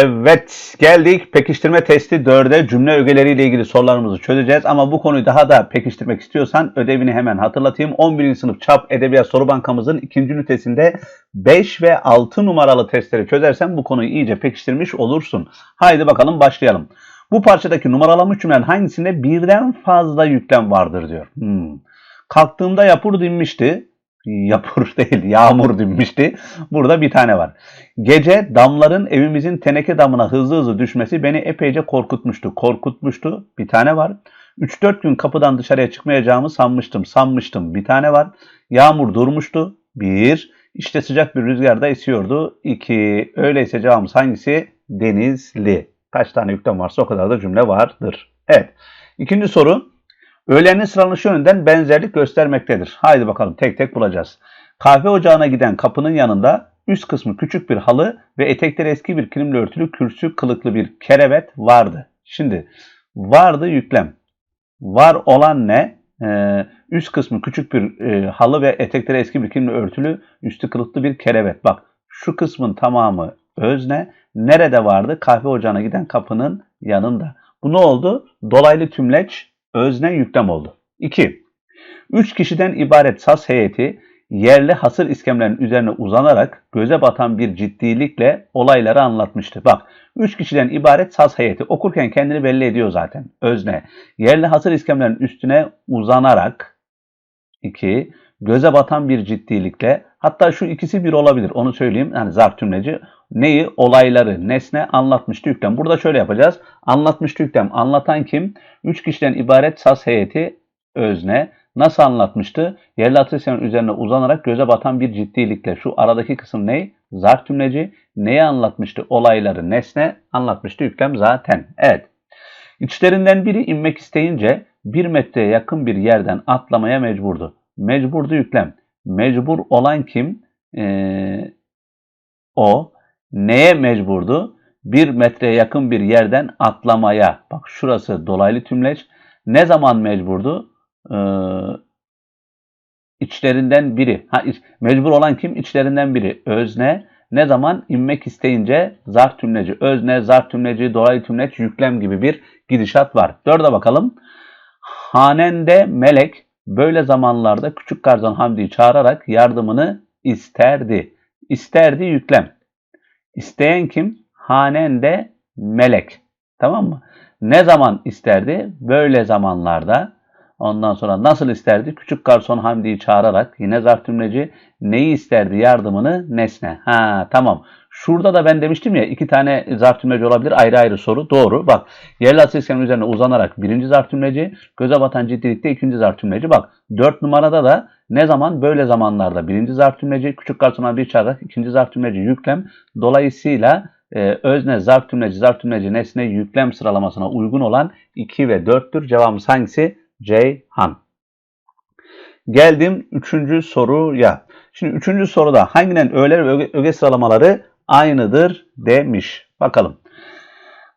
Evet geldik pekiştirme testi 4'e cümle ögeleriyle ilgili sorularımızı çözeceğiz. Ama bu konuyu daha da pekiştirmek istiyorsan ödevini hemen hatırlatayım. 11. sınıf çap edebiyat soru bankamızın ikinci ünitesinde 5 ve 6 numaralı testleri çözersen bu konuyu iyice pekiştirmiş olursun. Haydi bakalım başlayalım. Bu parçadaki numaralanmış cümlenin hangisinde birden fazla yüklem vardır diyor. Hmm. Kalktığımda yapur dinmişti. Yapur değil yağmur dinmişti. Burada bir tane var. Gece damların evimizin teneke damına hızlı hızlı düşmesi beni epeyce korkutmuştu. Korkutmuştu. Bir tane var. 3-4 gün kapıdan dışarıya çıkmayacağımı sanmıştım. Sanmıştım. Bir tane var. Yağmur durmuştu. Bir. İşte sıcak bir rüzgar da esiyordu. İki. Öyleyse cevabımız hangisi? Denizli. Kaç tane yüklem varsa o kadar da cümle vardır. Evet. İkinci soru. Öğlenin sıralanışı yönünden benzerlik göstermektedir. Haydi bakalım tek tek bulacağız. Kahve ocağına giden kapının yanında üst kısmı küçük bir halı ve etekleri eski bir kilimle örtülü kürsü kılıklı bir kerevet vardı. Şimdi vardı yüklem. Var olan ne? Ee, üst kısmı küçük bir e, halı ve etekleri eski bir kilimle örtülü üstü kılıklı bir kerevet. Bak şu kısmın tamamı özne. Nerede vardı? Kahve ocağına giden kapının yanında. Bu ne oldu? Dolaylı tümleç özne yüklem oldu. 2. Üç kişiden ibaret saz heyeti yerli hasır iskemlerin üzerine uzanarak göze batan bir ciddilikle olayları anlatmıştı. Bak, üç kişiden ibaret saz heyeti okurken kendini belli ediyor zaten. Özne. Yerli hasır iskemlerin üstüne uzanarak 2. Göze batan bir ciddilikle hatta şu ikisi bir olabilir onu söyleyeyim. Yani zarf tümleci neyi? Olayları, nesne anlatmıştı yüklem. Burada şöyle yapacağız. Anlatmıştı yüklem. Anlatan kim? Üç kişiden ibaret saz heyeti özne. Nasıl anlatmıştı? Yerli atrisyanın üzerine uzanarak göze batan bir ciddilikle. Şu aradaki kısım ne? Zarf tümleci. Neyi anlatmıştı? Olayları, nesne anlatmıştı yüklem zaten. Evet. İçlerinden biri inmek isteyince bir metreye yakın bir yerden atlamaya mecburdu. Mecburdu yüklem. Mecbur olan kim? Ee, o. Neye mecburdu? Bir metreye yakın bir yerden atlamaya. Bak şurası dolaylı tümleç. Ne zaman mecburdu? Ee, içlerinden biri. Ha, mecbur olan kim? İçlerinden biri. Özne. Ne zaman inmek isteyince zarf tümleci. Özne, zarf tümleci, dolaylı tümleç, yüklem gibi bir gidişat var. Dörde bakalım. Hanende melek böyle zamanlarda küçük garzon Hamdi'yi çağırarak yardımını isterdi. İsterdi yüklem. İsteyen kim? Hanende melek. Tamam mı? Ne zaman isterdi? Böyle zamanlarda. Ondan sonra nasıl isterdi? Küçük garson Hamdi'yi çağırarak yine zarf tümleci neyi isterdi? Yardımını nesne. Ha tamam. Şurada da ben demiştim ya iki tane zarf tümleci olabilir ayrı ayrı soru. Doğru. Bak yerli asıl iskemin üzerine uzanarak birinci zarf tümleci, göze batan ciddilikte ikinci zarf tümleci. Bak dört numarada da ne zaman? Böyle zamanlarda birinci zarf tümleci, küçük garson Hamdi'yi çağırarak ikinci zarf tümleci yüklem. Dolayısıyla e, özne, zarf tümleci, zarf tümleci, nesne, yüklem sıralamasına uygun olan 2 ve 4'tür. Cevabımız hangisi? Ceyhan. Geldim üçüncü soruya. Şimdi üçüncü soruda hanginin öğeler ve öge sıralamaları aynıdır demiş. Bakalım.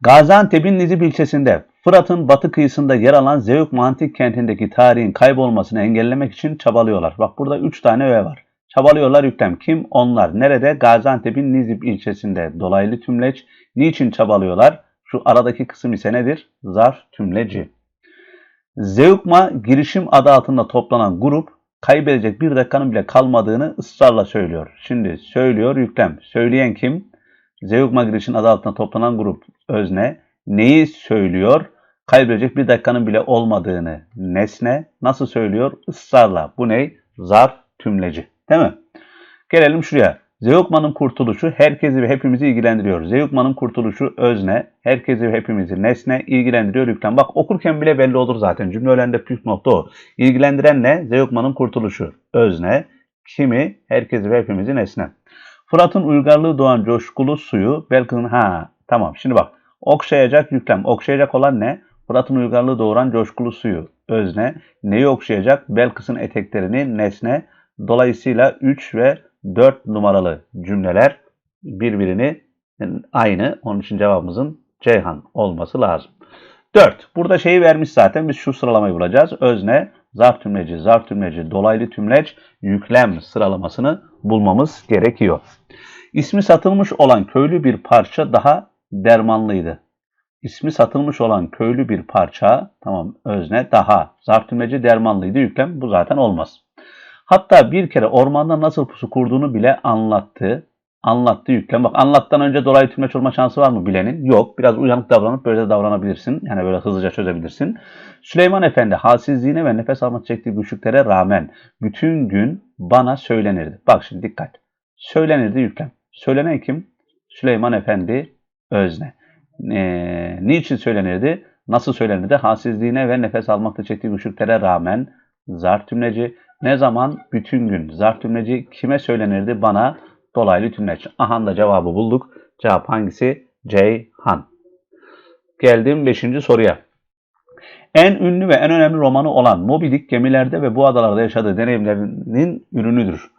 Gaziantep'in Nizip ilçesinde Fırat'ın batı kıyısında yer alan Zeugma Mantik kentindeki tarihin kaybolmasını engellemek için çabalıyorlar. Bak burada üç tane öğe var. Çabalıyorlar yüklem. Kim? Onlar. Nerede? Gaziantep'in Nizip ilçesinde. Dolaylı tümleç. Niçin çabalıyorlar? Şu aradaki kısım ise nedir? Zarf tümleci. Zeugma girişim adı altında toplanan grup kaybedecek bir dakikanın bile kalmadığını ısrarla söylüyor. Şimdi söylüyor yüklem. Söyleyen kim? Zeugma girişim adı altında toplanan grup özne. Neyi söylüyor? Kaybedecek bir dakikanın bile olmadığını nesne. Nasıl söylüyor? Israrla. Bu ne? Zarf tümleci. Değil mi? Gelelim şuraya. Zeugma'nın kurtuluşu herkesi ve hepimizi ilgilendiriyor. Zeugma'nın kurtuluşu özne, herkesi ve hepimizi nesne ilgilendiriyor yüklem. Bak okurken bile belli olur zaten. Cümle öğreninde püf nokta o. İlgilendiren ne? Zeugma'nın kurtuluşu özne, kimi, herkesi ve hepimizi nesne. Fırat'ın uygarlığı doğan coşkulu suyu Belkıs'ın ha tamam şimdi bak okşayacak yüklem. Okşayacak olan ne? Fırat'ın uygarlığı doğuran coşkulu suyu özne. Neyi okşayacak? Belkıs'ın eteklerini nesne. Dolayısıyla 3 ve 4 numaralı cümleler birbirini aynı. Onun için cevabımızın Ceyhan olması lazım. 4. Burada şeyi vermiş zaten. Biz şu sıralamayı bulacağız. Özne, zarf tümleci, zarf tümleci, dolaylı tümleç, yüklem sıralamasını bulmamız gerekiyor. İsmi satılmış olan köylü bir parça daha dermanlıydı. İsmi satılmış olan köylü bir parça, tamam özne daha. Zarf tümleci dermanlıydı yüklem bu zaten olmaz. Hatta bir kere ormanda nasıl pusu kurduğunu bile anlattı. Anlattı yüklem. Bak anlattan önce dolaylı tümleç olma şansı var mı bilenin? Yok. Biraz uyanık davranıp böyle de davranabilirsin. Yani böyle hızlıca çözebilirsin. Süleyman Efendi halsizliğine ve nefes almak çektiği güçlüklere rağmen bütün gün bana söylenirdi. Bak şimdi dikkat. Söylenirdi yüklem. Söylenen kim? Süleyman Efendi Özne. Ee, niçin söylenirdi? Nasıl söylenirdi? Halsizliğine ve nefes almakta çektiği güçlüklere rağmen zar tümleci. Ne zaman? Bütün gün. Zar tümleci kime söylenirdi? Bana dolaylı tümleç. Aha da cevabı bulduk. Cevap hangisi? Ceyhan. Geldim 5. soruya. En ünlü ve en önemli romanı olan Moby Dick gemilerde ve bu adalarda yaşadığı deneyimlerinin ürünüdür.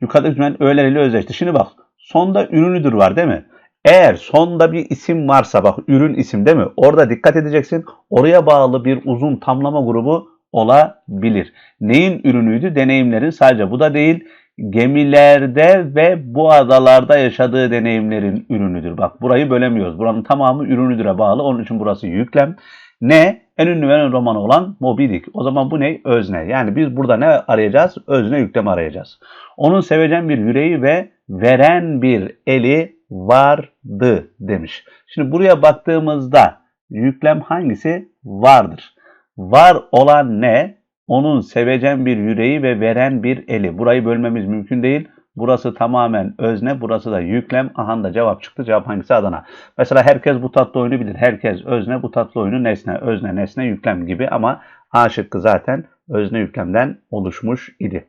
Yukarıdaki cümlenin öğeleriyle özdeşti. Şimdi bak sonda ürünüdür var değil mi? Eğer sonda bir isim varsa bak ürün isim değil mi? Orada dikkat edeceksin. Oraya bağlı bir uzun tamlama grubu olabilir. Neyin ürünüydü? Deneyimlerin sadece bu da değil. Gemilerde ve bu adalarda yaşadığı deneyimlerin ürünüdür. Bak burayı bölemiyoruz. Buranın tamamı ürünüdüre bağlı. Onun için burası yüklem. Ne? En ünlü ve en romanı olan Moby Dick. O zaman bu ne? Özne. Yani biz burada ne arayacağız? Özne yüklem arayacağız. Onun sevecen bir yüreği ve veren bir eli vardı demiş. Şimdi buraya baktığımızda yüklem hangisi? Vardır. Var olan ne? Onun sevecen bir yüreği ve veren bir eli. Burayı bölmemiz mümkün değil. Burası tamamen özne, burası da yüklem. Aha da cevap çıktı. Cevap hangisi Adana? Mesela herkes bu tatlı oyunu bilir. Herkes özne, bu tatlı oyunu nesne. Özne, nesne, yüklem gibi ama A şıkkı zaten özne yüklemden oluşmuş idi.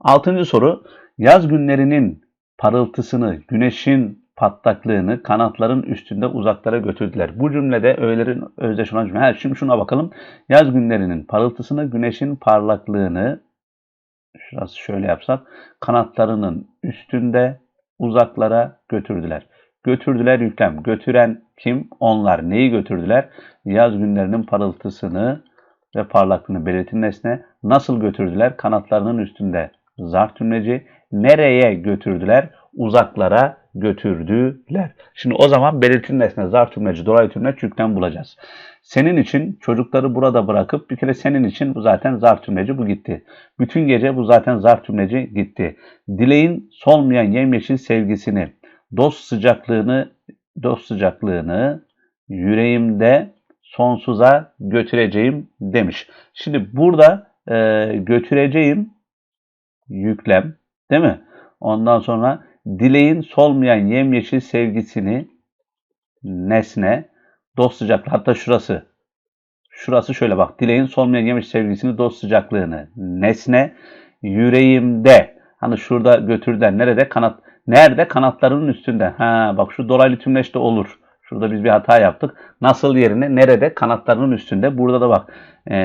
Altıncı soru. Yaz günlerinin parıltısını, güneşin patlaklığını kanatların üstünde uzaklara götürdüler. Bu cümlede öğelerin özdeş olan cümle. Ha, şimdi şuna bakalım. Yaz günlerinin parıltısını, güneşin parlaklığını şurası şöyle yapsak kanatlarının üstünde uzaklara götürdüler. Götürdüler yüklem. Götüren kim? Onlar. Neyi götürdüler? Yaz günlerinin parıltısını ve parlaklığını belirtin nesne. Nasıl götürdüler? Kanatlarının üstünde zar tümleci. Nereye götürdüler? Uzaklara götürdüler. Şimdi o zaman belirtin nesne, zar tümleci, dolaylı tümleç yüklem bulacağız. Senin için çocukları burada bırakıp bir kere senin için bu zaten zar tümleci bu gitti. Bütün gece bu zaten zar tümleci gitti. Dileğin solmayan yemyeşil sevgisini, dost sıcaklığını, dost sıcaklığını yüreğimde sonsuza götüreceğim demiş. Şimdi burada e, götüreceğim yüklem değil mi? Ondan sonra dileğin solmayan yemyeşil sevgisini nesne, dost sıcaklığı hatta şurası. Şurası şöyle bak dileğin solmayan yemyeşil sevgisini dost sıcaklığını nesne yüreğimde. Hani şurada götürden nerede kanat nerede kanatlarının üstünde? Ha bak şu dolaylı tümleşte olur Şurada biz bir hata yaptık. Nasıl yerine nerede? Kanatlarının üstünde. Burada da bak. E,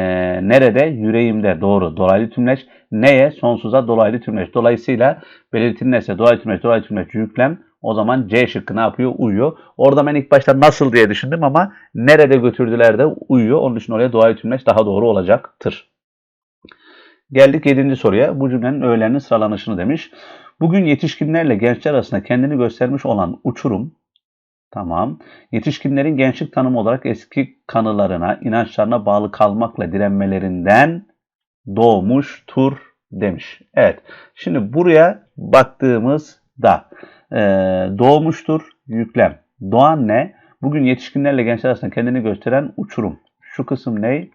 nerede? Yüreğimde. Doğru. Dolaylı tümleç. Neye? Sonsuza dolaylı tümleç. Dolayısıyla belirtilmezse dolaylı tümleç, dolaylı tümleç yüklem. O zaman C şıkkı ne yapıyor? Uyuyor. Orada ben ilk başta nasıl diye düşündüm ama nerede götürdüler de uyuyor. Onun için oraya dolaylı tümleç daha doğru olacaktır. Geldik 7. soruya. Bu cümlenin öğelerinin sıralanışını demiş. Bugün yetişkinlerle gençler arasında kendini göstermiş olan uçurum Tamam. Yetişkinlerin gençlik tanımı olarak eski kanılarına, inançlarına bağlı kalmakla direnmelerinden doğmuştur demiş. Evet. Şimdi buraya baktığımızda e, doğmuştur yüklem. Doğan ne? Bugün yetişkinlerle gençler arasında kendini gösteren uçurum. Şu kısım ne?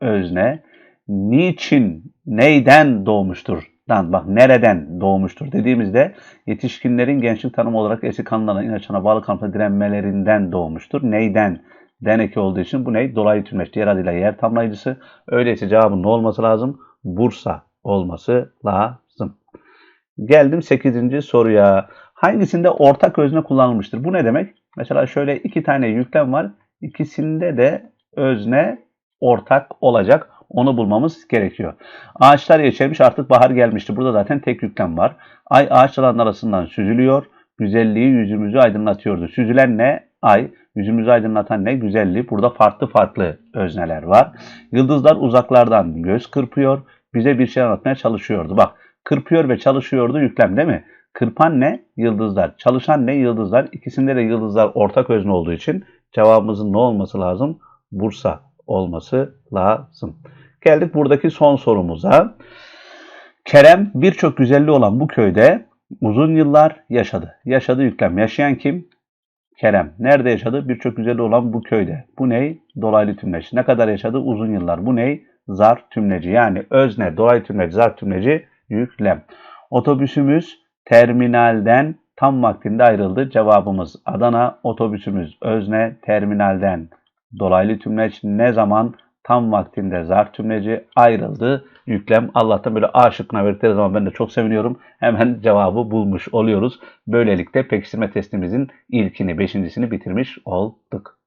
Özne. Niçin, neyden doğmuştur bak nereden doğmuştur dediğimizde yetişkinlerin gençlik tanımı olarak eski kanunlarına inançlarına bağlı kalıpla direnmelerinden doğmuştur. Neyden? Deneki olduğu için bu ney? Dolaylı tümleç diğer adıyla yer tamlayıcısı. Öyleyse cevabın ne olması lazım? Bursa olması lazım. Geldim 8. soruya. Hangisinde ortak özne kullanılmıştır? Bu ne demek? Mesela şöyle iki tane yüklem var. İkisinde de özne ortak olacak. Onu bulmamız gerekiyor. Ağaçlar yeşermiş artık bahar gelmişti. Burada zaten tek yüklem var. Ay ağaç dallarının arasından süzülüyor. Güzelliği yüzümüzü aydınlatıyordu. Süzülen ne? Ay. Yüzümüzü aydınlatan ne? Güzelliği. Burada farklı farklı özneler var. Yıldızlar uzaklardan göz kırpıyor. Bize bir şey anlatmaya çalışıyordu. Bak kırpıyor ve çalışıyordu yüklem değil mi? Kırpan ne? Yıldızlar. Çalışan ne? Yıldızlar. İkisinde de yıldızlar ortak özne olduğu için cevabımızın ne olması lazım? Bursa olması lazım. Geldik buradaki son sorumuza. Kerem birçok güzelliği olan bu köyde uzun yıllar yaşadı. Yaşadı yüklem. Yaşayan kim? Kerem. Nerede yaşadı? Birçok güzelliği olan bu köyde. Bu ney? Dolaylı tümleç. Ne kadar yaşadı? Uzun yıllar. Bu ney? Zar tümleci. Yani özne, dolaylı tümleci, zar tümleci, yüklem. Otobüsümüz terminalden tam vaktinde ayrıldı. Cevabımız Adana. Otobüsümüz özne terminalden dolaylı tümleç ne zaman tam vaktinde zar tümleci ayrıldı. Yüklem Allah'tan böyle A şıkkına verdikleri zaman ben de çok seviniyorum. Hemen cevabı bulmuş oluyoruz. Böylelikle pekiştirme testimizin ilkini, beşincisini bitirmiş olduk.